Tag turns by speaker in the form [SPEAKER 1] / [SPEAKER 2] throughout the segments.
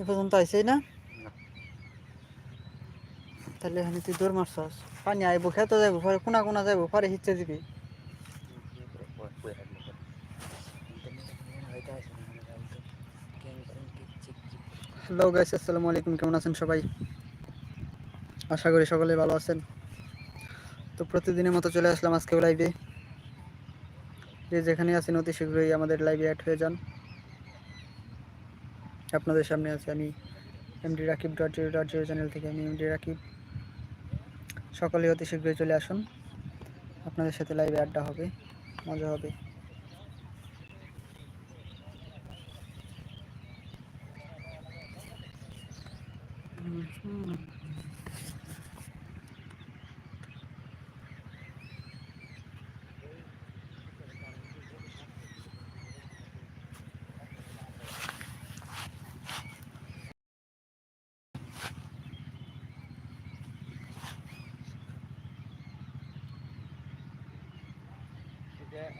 [SPEAKER 1] এ পর্যন্ত আইসেই না। তাহলে এখানে তুই দৌড় মারছস। পানি আইব খেতে যাইব পরে কোনা কোনা যাইব পরে হিচ্ছে দিবি। হ্যালো গাইস আসসালামু আলাইকুম কেমন আছেন সবাই? আশা করি সকলে ভালো আছেন। তো প্রতিদিনের মতো চলে আসলাম আজকেও লাইভে যে যেখানে আছেন অতি শীঘ্রই আমাদের লাইভে অ্যাড হয়ে যান। আপনাদের সামনে আছে আমি MD Rakib dot zero dot zero channel থেকে আমি এমডি রাকিব। সকালে অতি শীঘ্রই চলে আসুন। আপনাদের সাথে লাইভে আড্ডা হবে, মজা হবে।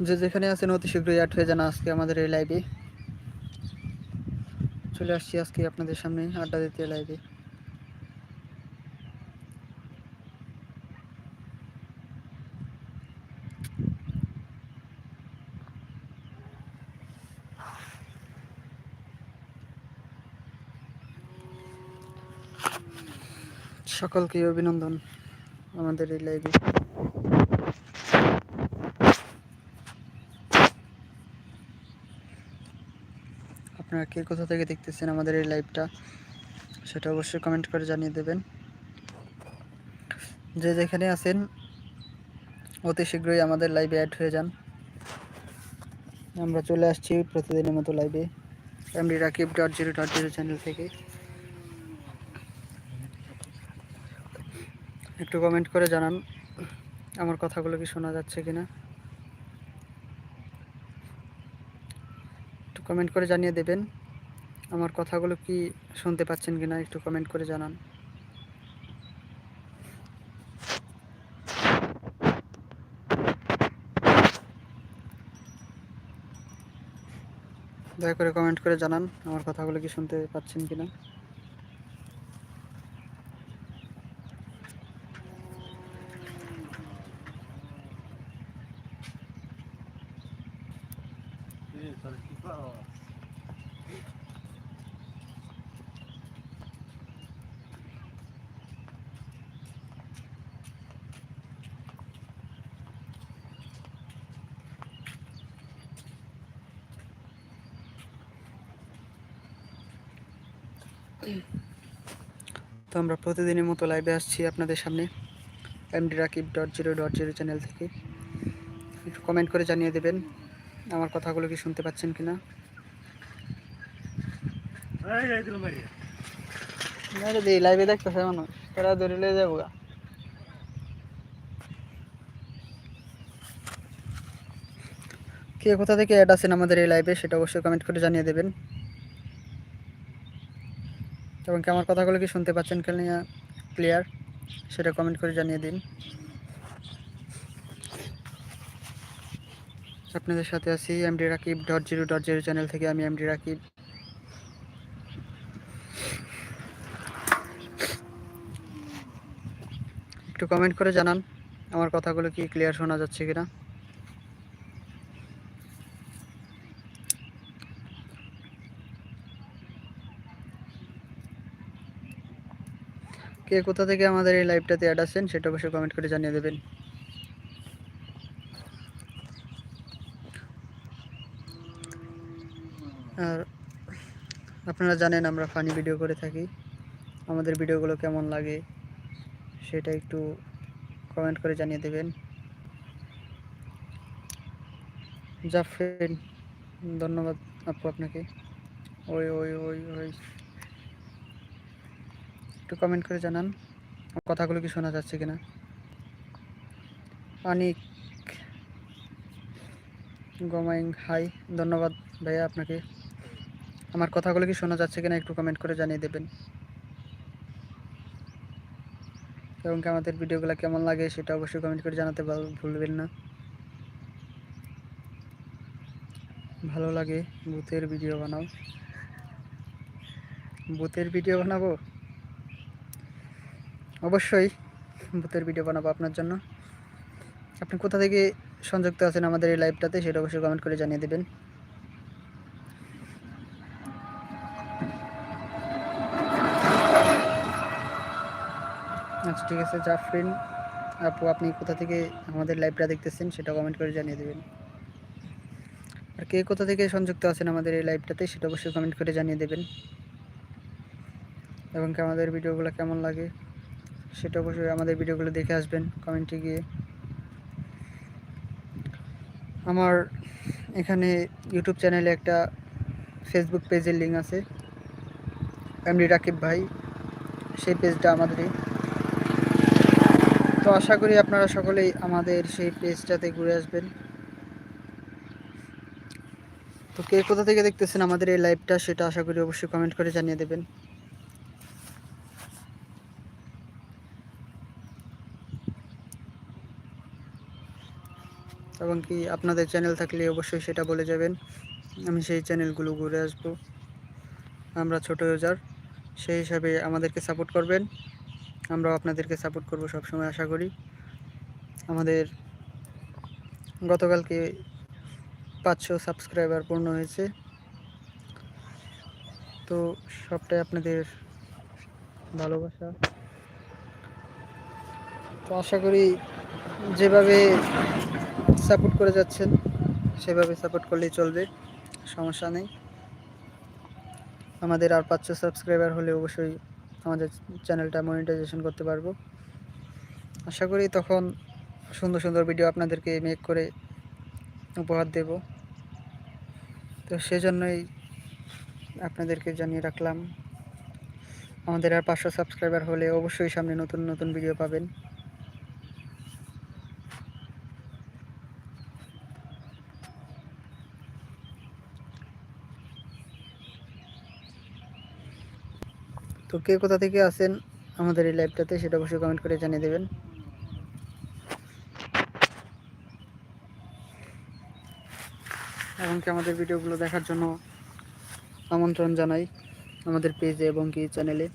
[SPEAKER 1] যে যেখানে আছেন অতি শীঘ্রই অ্যাড হয়ে যান আজকে আমাদের এই লাইভে চলে আসছি আজকে আপনাদের সামনে আড্ডা দিতে লাইভে সকলকে অভিনন্দন আমাদের এই লাইভে আপনারা কে কোথা থেকে দেখতেছেন আমাদের এই লাইভটা সেটা অবশ্যই কমেন্ট করে জানিয়ে দেবেন। যে যেখানে আছেন, অতি শীঘ্রই আমাদের লাইভে অ্যাড হয়ে যান। আমরা চলে আসছি প্রতিদিনের মতো লাইভে MD Rakib dot zero dot zero channel থেকে। একটু কমেন্ট করে জানান, আমার কথাগুলো কি শোনা যাচ্ছে কিনা একটু কমেন্ট করে জানিয়ে দেবেন আমার কথাগুলো কি শুনতে পাচ্ছেন কি না একটু কমেন্ট করে জানান। দয়া করে কমেন্ট করে জানান আমার কথাগুলো কি শুনতে পাচ্ছেন কিনা। তো আমরা প্রতিদিনের মতো লাইভে আসছি আপনাদের সামনে MD Rakib dot zero dot zero channel থেকে। একটু কমেন্ট করে জানিয়ে দেবেন আমার কথাগুলো কি শুনতে পাচ্ছেন কিনা। যদি লাইভে দেখতেছে মানুষ তারা ধরে লিয়ে যাব গা। কে কোথা থেকে অ্যাড আছেন আমাদের এই লাইভে সেটা অবশ্যই কমেন্ট করে জানিয়ে দেবেন। এবং কি আমার কথাগুলো কি শুনতে পাচ্ছেন কিনা ক্লিয়ার সেটা কমেন্ট করে জানিয়ে দিন। আপনাদের সাথে আছি MD Rakib dot zero dot zero channel থেকে আমি এমডি রাকিব। একটু কমেন্ট করে জানান, আমার কথাগুলো কি ক্লিয়ার শোনা যাচ্ছে কিনা। কে কোথা থেকে আমাদের এই লাইভটাতে অ্যাড আছেন সেটা অবশ্যই কমেন্ট করে জানিয়ে দেবেন। আর আপনারা জানেন আমরা ফানি ভিডিও করে থাকি। আমাদের ভিডিওগুলো কেমন লাগে সেটা একটু কমেন্ট করে জানিয়ে দেবেন। জাফরিন, ধন্যবাদ আপু আপনাকে। ওই ওই ওই ওই। একটু কমেন্ট করে জানান কথাগুলো কি শোনা যাচ্ছে কিনা। অনিক গমাইং, হাই, ধন্যবাদ ভাইয়া আপনাকে। আমার কথাগুলো কি শোনা যাচ্ছে কিনা একটু কমেন্ট করে জানিয়ে দেবেন। এবং আমাদের ভিডিওগুলো কেমন লাগে সেটা অবশ্যই কমেন্ট করে জানাতে ভুলবেন না। ভালো লাগে, ভূতের ভিডিও বানাও। ভূতের ভিডিও বানাবো? অবশ্যই ভূতের ভিডিও বানাবো আপনার জন্য। আপনি কোথা থেকে সংযুক্ত আছেন আমাদের এই লাইভটাতে সেটা অবশ্যই কমেন্ট করে জানিয়ে দেবেন। আচ্ছা ঠিক আছে, জাফরিন আপু, আপনি কোথা থেকে আমাদের লাইভটা দেখতেছেন সেটা কমেন্ট করে জানিয়ে দেবেন। আর কে কোথা থেকে সংযুক্ত আছেন আমাদের এই লাইভটাতে সেটা অবশ্যই কমেন্ট করে জানিয়ে দেবেন। এবং আমাদের ভিডিওগুলো কেমন লাগে? সেটা অবশ্যই আমাদের ভিডিওগুলো দেখে আসবেন কমেন্টে গিয়ে। আমার এখানে ইউটিউব চ্যানেলে একটা ফেসবুক পেজের লিঙ্ক আছে এমডি রাকিব ভাই, সেই পেজটা আমাদেরই। তো আশা করি আপনারা সকলেই আমাদের সেই পেজটাতে ঘুরে আসবেন। তো কে কোথা থেকে দেখতেছেন আমাদের এই লাইভটা সেটা আশা করি অবশ্যই কমেন্ট করে জানিয়ে দেবেন। এবং কি আপনাদের চ্যানেল থাকলে অবশ্যই সেটা বলে যাবেন। আমি সেই চ্যানেলগুলো ঘুরে আসব। আমরা ছোট ইউজার সেই হিসাবে আমাদেরকে সাপোর্ট করবেন। আমরাও আপনাদেরকে সাপোর্ট করব সবসময় আশা করি। আমাদের গতকালকে পাঁচশো সাবস্ক্রাইবার পূর্ণ হয়েছে। তো সবটাই আপনাদের ভালোবাসা। তো আশা করি যেভাবে সাপোর্ট করে যাচ্ছেন, সেভাবে সাপোর্ট করলেই চলবে, সমস্যা নেই। আমাদের আর পাঁচশো সাবস্ক্রাইবার হলে অবশ্যই আমাদের চ্যানেলটা মনিটাইজেশন করতে পারব। আশা করি তখন সুন্দর সুন্দর ভিডিও আপনাদেরকে মেক করে উপহার দেব। তো সেজন্যই আপনাদেরকে জানিয়ে রাখলাম, আমাদের আর পাঁচশো সাবস্ক্রাইবার হলে অবশ্যই সামনে নতুন নতুন ভিডিও পাবেন। তো কে কোথা থেকে আসেন আমাদের এই লাইভটাতে সেটা অবশ্যই কমেন্ট করে জানিয়ে দেবেন। এবং কি আমাদের ভিডিওগুলো দেখার জন্য আমন্ত্রণ জানাই আমাদের পেজে এবং কি চ্যানেলে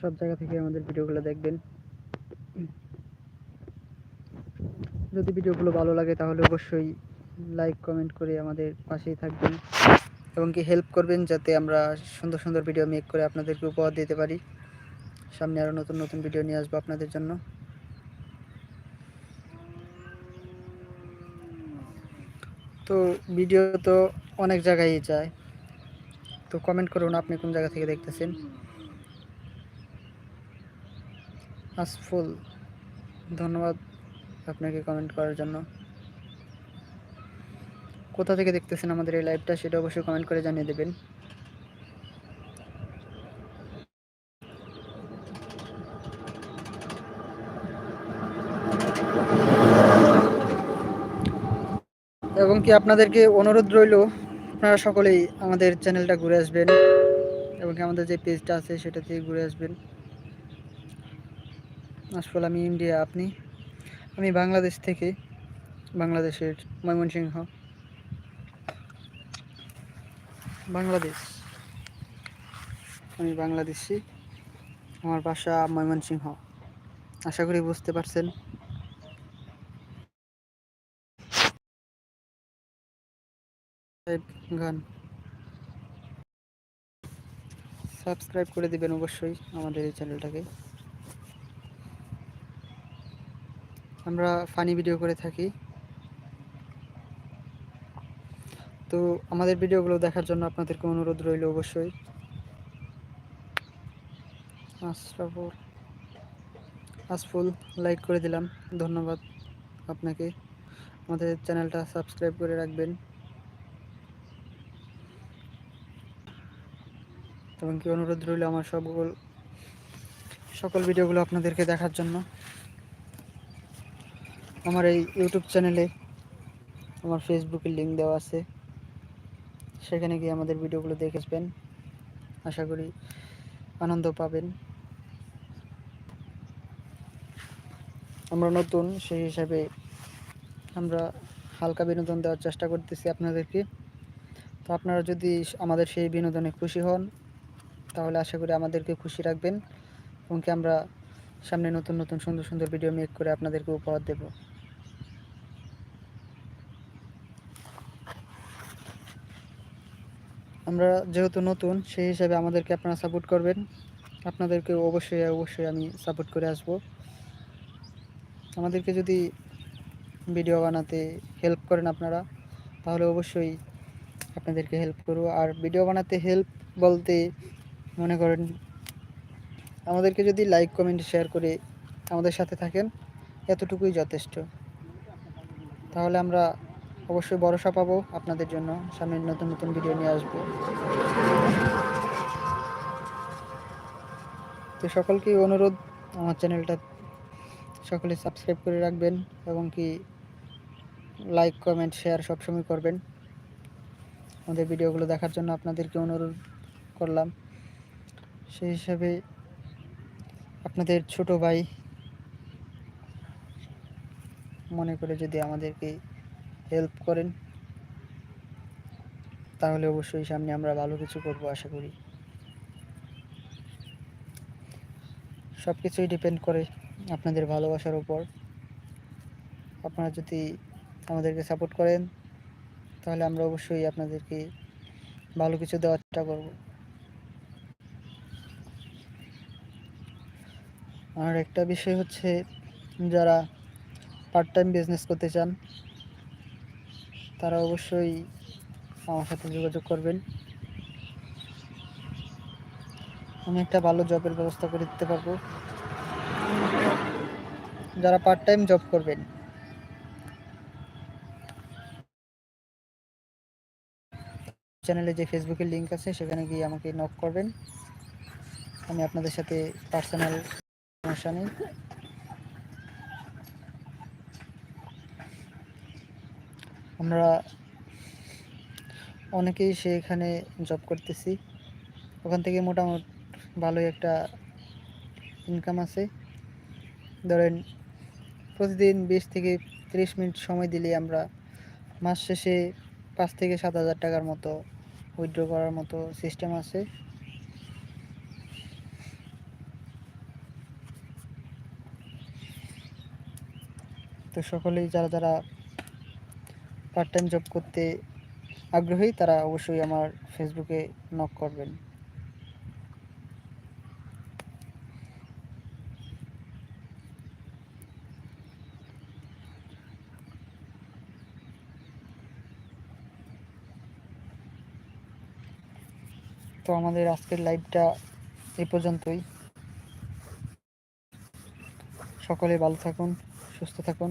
[SPEAKER 1] সব জায়গা থেকে আমাদের ভিডিওগুলো দেখবেন। যদি ভিডিওগুলো ভালো লাগে তাহলে অবশ্যই লাইক কমেন্ট করে আমাদের পাশেই থাকবেন। এবং কি হেল্প করবেন যাতে আমরা সুন্দর সুন্দর ভিডিও মেক করে আপনাদেরকে উপহার দিতে পারি। সামনে আরও নতুন নতুন ভিডিও নিয়ে আসব আপনাদের জন্য। তো ভিডিও তো অনেক জায়গায় যায়। তো কমেন্ট করুন আপনি কোন জায়গা থেকে দেখতেছেন। আসফুল ধন্যবাদ আপনাকে কমেন্ট করার জন্য। কোথা থেকে দেখতেছেন আমাদের এই লাইভটা সেটা অবশ্যই কমেন্ট করে জানিয়ে দেবেন। এবং কি আপনাদেরকে অনুরোধ রইল, আপনারা সকলেই আমাদের চ্যানেলটা ঘুরে আসবেন এবং আমাদের যে পেজটা আছে সেটা থেকে ঘুরে আসবেন। আসফল, আমি ইন্ডিয়া, আপনি? আমি বাংলাদেশ থেকে, বাংলাদেশের ময়মনসিংহ। বাংলাদেশ। আমি বাংলাদেশি। আমার বাসা ময়মনসিংহ। আশা করি বুঝতে পারছেন। গান। সাবস্ক্রাইব করে দিবেন অবশ্যই আমাদের এই চ্যানেলটাকে। আমরা ফানি ভিডিও করে থাকি। তো আমাদের ভিডিওগুলো দেখার জন্য আপনাদেরকে অনুরোধ রইল অবশ্যই। আশরাফুল ফুল লাইক করে দিলাম। ধন্যবাদ আপনাকে। আমাদের চ্যানেলটা সাবস্ক্রাইব করে রাখবেন। এবং কি অনুরোধ রইল আমার সকল সকল ভিডিওগুলো আপনাদেরকে দেখার জন্য। আমার এই ইউটিউব চ্যানেলে আমার ফেসবুকের লিঙ্ক দেওয়া আছে। সেখানে গিয়ে আমাদের ভিডিওগুলো দেখেসবেন আশা করি আনন্দ পাবেন। আমরা নতুন, সেই হিসাবে আমরা হালকা বিনোদন দেওয়ার চেষ্টা করতেছি আপনাদেরকে। তো আপনারা যদি আমাদের সেই বিনোদনে খুশি হন, তাহলে আশা করি আমাদেরকে খুশি রাখবেন। এবং কি আমরা সামনে নতুন নতুন সুন্দর সুন্দর ভিডিও মেক করে আপনাদেরকে উপহার দেব। আমরা যেহেতু নতুন, সেই হিসাবে আমাদেরকে আপনারা সাপোর্ট করবেন। আপনাদেরকে অবশ্যই অবশ্যই আমি সাপোর্ট করে আসব। আমাদেরকে যদি ভিডিও বানাতে হেল্প করেন আপনারা, তাহলে অবশ্যই আপনাদেরকে হেল্প করব। আর ভিডিও বানাতে হেল্প বলতে মনে করেন, আমাদেরকে যদি লাইক কমেন্ট শেয়ার করে আমাদের সাথে থাকেন, এতটুকুই যথেষ্ট। তাহলে আমরা অবশ্যই ভরসা পাবো আপনাদের জন্য। সামনে নতুন নতুন ভিডিও নিয়ে আসব। তো সকলকেই অনুরোধ, আমার চ্যানেলটা সকলে সাবস্ক্রাইব করে রাখবেন এবং কি লাইক কমেন্ট শেয়ার সবসময় করবেন। আমাদের ভিডিওগুলো দেখার জন্য আপনাদেরকে অনুরোধ করলাম। সেই হিসাবে আপনাদের ছোট ভাই মনে করে যদি আমাদেরকে হেল্প করেন, তাহলে অবশ্যই সামনে আমরা ভালো কিছু করব, আশা করি। সব কিছুই ডিপেন্ড করে আপনাদের ভালোবাসার উপর। আপনারা যদি আমাদেরকে সাপোর্ট করেন, তাহলে আমরা অবশ্যই আপনাদেরকে ভালো কিছু দেওয়ার চেষ্টা করব। আর একটা বিষয় হচ্ছে, যারা পার্ট টাইম বিজনেস করতে চান তারা অবশ্যই আমার সাথে যোগাযোগ করবেন। আমি একটা ভালো জবের ব্যবস্থা করে দিতে পারব। যারা পার্ট টাইম জব করবেন চ্যানেলে যে ফেসবুকের লিঙ্ক আছে, সেখানে গিয়ে আমাকে নক করবেন। আমি আপনাদের সাথে পার্সোনাল সমস্যা নেই। আমরা অনেকেই সেখানে জব করতেছি। ওখান থেকে মোটামুটি ভালোই একটা ইনকাম আছে। ধরেন প্রতিদিন বিশ থেকে তিরিশ মিনিট সময় দিলে আমরা মাস শেষে পাঁচ থেকে সাত হাজার টাকার মতো উইথড্র করার মতো সিস্টেম আছে। তো সকলেই, যারা যারা পার্ট টাইম জব করতে আগ্রহী, তারা অবশ্যই আমার ফেসবুকে নক করবেন। তো আমাদের আজকের লাইভটা এই পর্যন্তই। সকলে ভালো থাকুন, সুস্থ থাকুন।